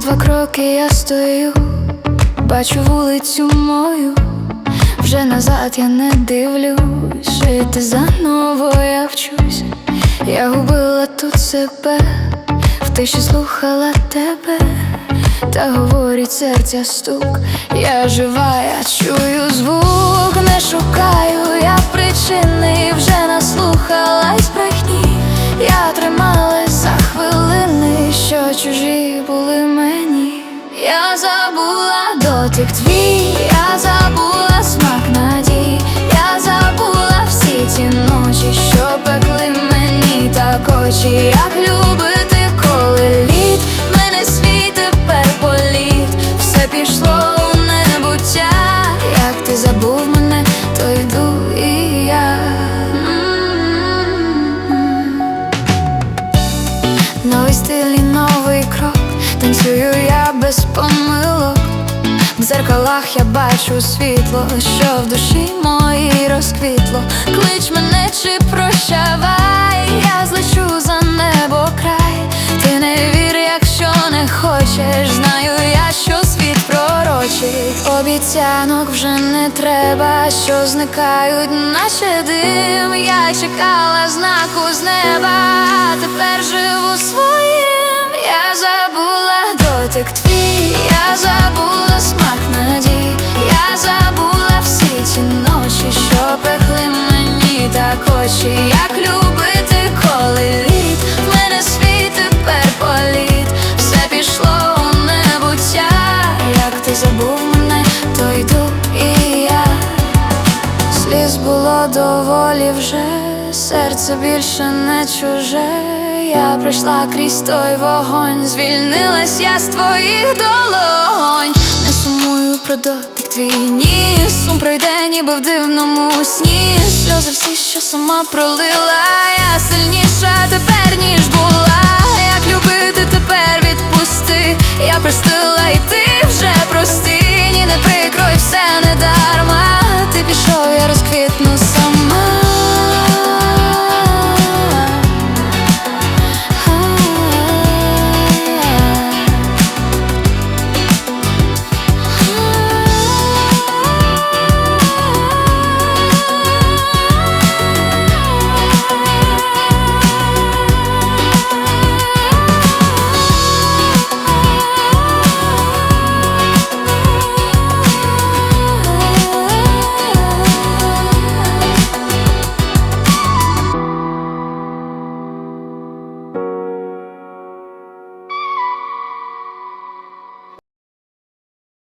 два кроки я стою, бачу вулицю мою, вже назад я не дивлюсь, жити заново я вчусь, я губила тут себе, в тиші слухала тебе, та говорить серця стук, я жива, я чую звук, не шукаю забула дотик твій, я забула смак надій, я забула всі ті ночі, що пекли мені так очі, як любити, без помилок. В дзеркалах я бачу світло, що в душі моїй розквітло. Клич мене чи прощавай, я злечу за небо край. Ти не вір, якщо не хочеш, знаю я, що світ пророчить. Обіцянок вже не треба, що зникають, наче дим. Я чекала знаку з неба, тепер живу своїм. Я забула дотик доволі вже, серце більше не чуже. Я пройшла крізь той вогонь, звільнилась я з твоїх долонь. Не сумую про дотик твій ні, сум пройде, ніби в дивному сні. Сльози всі, що сама пролила, я сильніша тепер, ніж була.